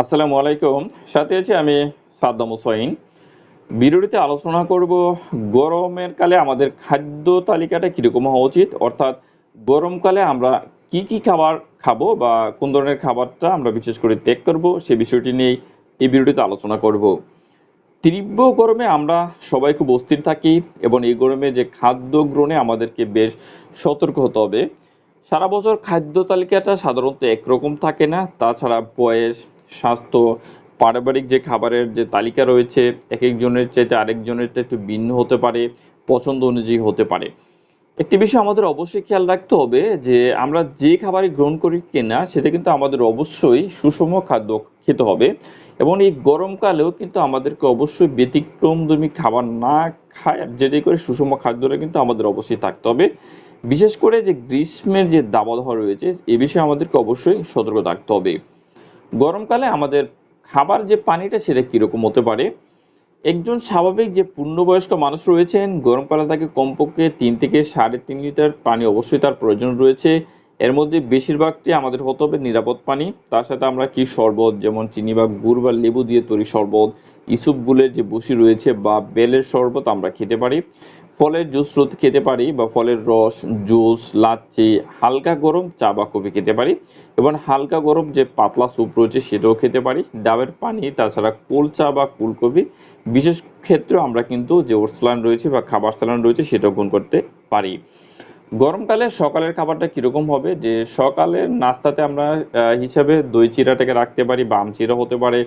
আসসালামু আলাইকুম। সাথে আছি আমি সাদ্দাম হুসাইন। ভিডিওটিতে আলোচনা করব গরমের কালে আমাদের খাদ্য তালিকাটা কীরকম হওয়া উচিত? অর্থাৎ গরমকালে আমরা কি কি খাবার খাব বা কোন ধরনের খাবারটা আমরা বিশেষ করে ত্যাগ করব সে বিষয়টি নিয়ে এই ভিডিওটিতে আলোচনা করব। তীব্র গরমে আমরা সবাই খুব অস্থির থাকি এবং এই গরমে যে খাদ্য গ্রহণে আমাদেরকে বেশ সতর্ক হতে হবে। সারা বছর খাদ্য তালিকাটা সাধারণত একরকম থাকে না। তাছাড়া বয়স স্বাস্থ্য, পারিবারিক যে খাবারের যে তালিকা রয়েছে, এক একজনের চাইতে আরেকজনের একটু ভিন্ন হতে পারে, পছন্দ অনুযায়ী হতে পারে। একটি বিষয় আমাদের অবশ্যই খেয়াল রাখতে হবে যে, আমরা যে খাবারই গ্রহণ করি কিনা, সেটা কিন্তু আমাদের অবশ্যই সুষম খাদ্য খেতে হবে এবং এই গরমকালেও কিন্তু আমাদেরকে অবশ্যই ব্যতিক্রমধর্মী খাবার না খায় যেটাই করে সুষম খাদ্যটা কিন্তু আমাদের অবশ্যই থাকতে হবে। বিশেষ করে যে গ্রীষ্মের যে দাবদাহ রয়েছে, এ বিষয়ে আমাদেরকে অবশ্যই সতর্ক থাকতে হবে। গরমকালে আমাদের খাবার যে পানিটা সেটা কীরকম হতে পারে? একজন স্বাভাবিক যে পূর্ণবয়স্ক মানুষ রয়েছেন, গরমকালে তাকে কমপক্ষে তিন থেকে সাড়ে তিন লিটার পানি অবশ্যই তার প্রয়োজন রয়েছে। এর মধ্যে বেশিরভাগটি আমাদের হতে হবে নিরাপদ পানি। তার সাথে আমরা কি শরবত, যেমন চিনি বা গুড় বা লেবু দিয়ে তৈরি শরবত, ইসুপ যে বসি রয়েছে বা বেলের শরবত আমরা খেতে পারি। ফলের জুস রোদ খেতে পারি বা ফলের রস, জুস, লাচ্ছি, হালকা গরম চা বা কফি খেতে পারি এবং হালকা গরম যে পাতলা স্যুপ রয়েছে সেটাও খেতে পারি। ডাবের পানি, তাছাড়া কুল চা বা কুল কফি, বিশেষ ক্ষেত্রে আমরা কিন্তু যে ওটস রয়েছে বা খাবার স্যালাড রয়েছে সেটাও গ্রহণ করতে পারি। গরমকালে সকালের খাবারটা কীরকম হবে? যে সকালের নাস্তাতে আমরা হিসাবে দই চিরাটাকে রাখতে পারি, বাম চিরা হতে পারে,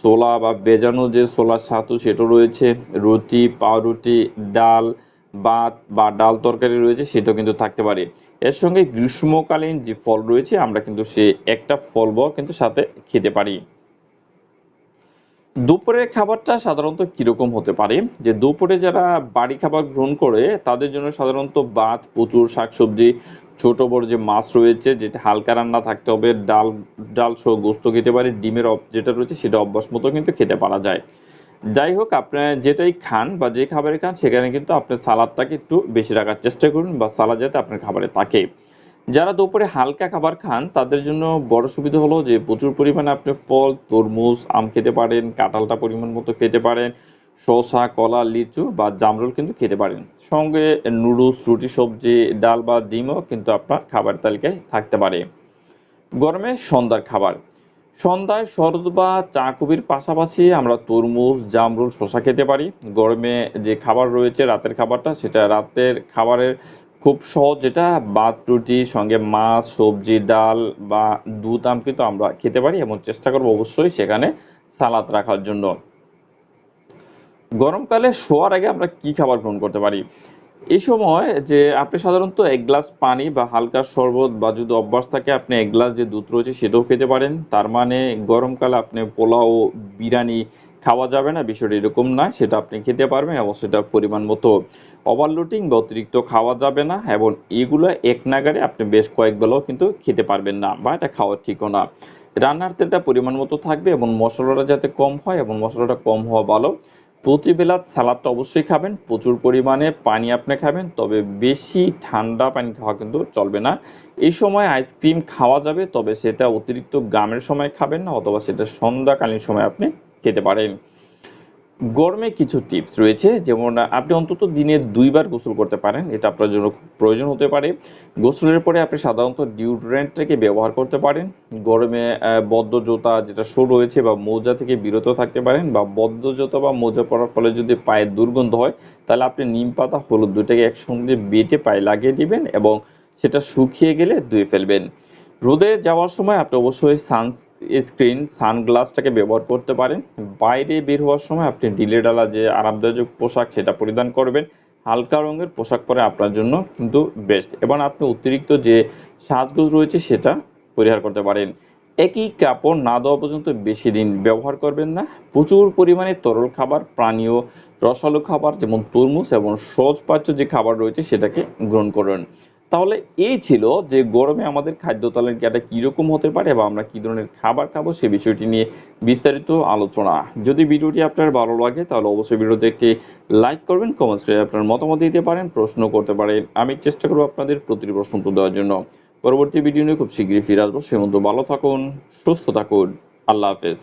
ছোলা বা বেজানো যে ছোলার ছাতু সেটা রয়েছে, রুটি, পাউরুটি, ডাল, ভাত বা ডাল তরকারি রয়েছে, সেটাও কিন্তু থাকতে পারে। এর সঙ্গে গ্রীষ্মকালীন যে ফল রয়েছে, আমরা কিন্তু সে একটা ফল কিন্তু সাথে খেতে পারি। দুপুরের খাবারটা সাধারণত কীরকম হতে পারে? যে দুপুরে যারা বাড়ি খাবার গ্রহণ করে, তাদের জন্য সাধারণত ভাত, প্রচুর শাকসবজি, ছোট বড় যে মাছ রয়েছে, যেটা হালকা রান্না থাকতে হবে, ডাল ডাল সহ গোস্ত খেতে পারে, ডিমের যেটা রয়েছে সেটা অভ্যাস মতো কিন্তু খেতে পারা যায়। যাই হোক, আপনার যেটাই খান বা যে খাবারই খান, সেখানে কিন্তু আপনি সালাদটাকে একটু বেশি রাখার চেষ্টা করুন বা সালাদ যাতে আপনার খাবারে থাকে। যারা দুপুরে হালকা খাবার খান, তাদের জন্য বড় সুবিধা হলো যে, প্রচুর পরিমাণে আপনি ফল, তরমুজ, আম খেতে পারেন, কাঁঠালটা পরিমাণ মতো খেতে পারেন, শসা, কলা, লিচু বা জামরুল কিন্তু খেতে পারেন। সঙ্গে নুডলস, রুটি, সবজি, ডাল বা ডিমও কিন্তু আপনার খাবার তালিকায় থাকতে পারে। গরমে সন্ধ্যার খাবার। সন্ধ্যায় শরৎ বা চা কবির পাশাপাশি আমরা তরমুজ, জামরুল, শসা খেতে পারি। গরমে যে খাবার রয়েছে, রাতের খাবারটা, সেটা রাতের খাবারের খুব সহজ যেটা, ভাত, রুটি, সঙ্গে মাছ, সবজি, ডাল বা দুধ আম কিন্তু আমরা খেতে পারি এবং চেষ্টা করব অবশ্যই সেখানে সালাদ রাখার জন্য। গরমকালে শোয়ার আগে আমরা কি খাবার গ্রহণ করতে পারি? এই সময় যে আপনি সাধারণত এক গ্লাস পানি বা হালকা শরবত বা যদি অভ্যাস থাকে, আপনি এক গ্লাস যে দুধ রয়েছে সেটাও খেতে পারেন। তার মানে গরমকালে আপনি পোলাও, বিরিয়ানি খাওয়া যাবে না, বিষয়টা এরকম না সেটা আপনি খেতে পারবেন এবং সেটা পরিমাণ মতো ওভারলোডিং বা অতিরিক্ত খাওয়া যাবে না এবং এগুলো এক নাগারে আপনি বেশ কয়েক বেলাও কিন্তু খেতে পারবেন না বা এটা খাওয়া ঠিকও না। রান্নার তেলটা পরিমাণ মতো থাকবে এবং মশলাটা যাতে কম হয় এবং মশলাটা কম হওয়া ভালো, প্রতি বেলা সালাদটা অবশ্যই খাবেন, প্রচুর পরিমাণে পানি আপনি খাবেন, তবে বেশি ঠান্ডা পানি খাওয়া কিন্তু চলবে না। এই সময় আইসক্রিম খাওয়া যাবে, তবে সেটা অতিরিক্ত গামের সময় খাবেন না অথবা সেটা সন্ধ্যাকালীন সময় আপনি খেতে পারেন। গরমে কিছু টিপস রয়েছে, যেমন আপনি অন্তত দিনে দুইবার গোসল করতে পারেন, এটা আপনার জন্য প্রয়োজন হতে পারে। গোসলের পরে আপনি সাধারণত ডিওড্রেন্টটাকে ব্যবহার করতে পারেন। গরমে বদ্ধ জোতা যেটা শো রয়েছে বা মোজা থেকে বিরত থাকতে পারেন বা বদ্ধ জোতা বা মোজা পরার ফলে যদি পায়ে দুর্গন্ধ হয়, তাহলে আপনি নিম পাতা, হলুদ দুটাকে একসঙ্গে বেটে পায়ে লাগিয়ে দিবেন এবং সেটা শুকিয়ে গেলে ধুয়ে ফেলবেন। রোদে যাওয়ার সময় আপনি অবশ্যই সান স্ক্রিন সানগ্লাসটাকে ব্যবহার করতে পারেন। বাইরে বের হওয়ার সময় আপনি ঢিলে ডালা যে আরামদায়ক পোশাক সেটা পরিধান করবেন। হালকা রঙের পোশাক পরে আপনার জন্য কিন্তু বেস্ট এবং আপনি অতিরিক্ত যে সাজগোজ রয়েছে সেটা পরিহার করতে পারেন। একই কাপড় না দেওয়া পর্যন্ত বেশি দিন ব্যবহার করবেন না। প্রচুর পরিমাণে তরল খাবার, পানীয়, রসালো খাবার যেমন তরমুজ এবং সহজপাচ্য যে খাবার রয়েছে সেটাকে গ্রহণ করুন। তাহলে এই ছিল যে গরমে আমাদের খাদ্য তালিকাটা কীরকম হতে পারে বা আমরা কী ধরনের খাবার খাব সে বিষয়টি নিয়ে বিস্তারিত আলোচনা। যদি ভিডিওটি আপনার ভালো লাগে, তাহলে অবশ্যই ভিডিওতে একটি লাইক করবেন কমেন্টস আপনার মতামত দিতে পারেন, প্রশ্ন করতে পারেন। আমি চেষ্টা করব আপনাদের প্রতিটি প্রশ্ন উত্তর দেওয়ার জন্য। পরবর্তী ভিডিও নিয়ে খুব শীঘ্রই ফিরে আসব। সে মতো ভালো থাকুন, সুস্থ থাকুন। আল্লাহ হাফেজ।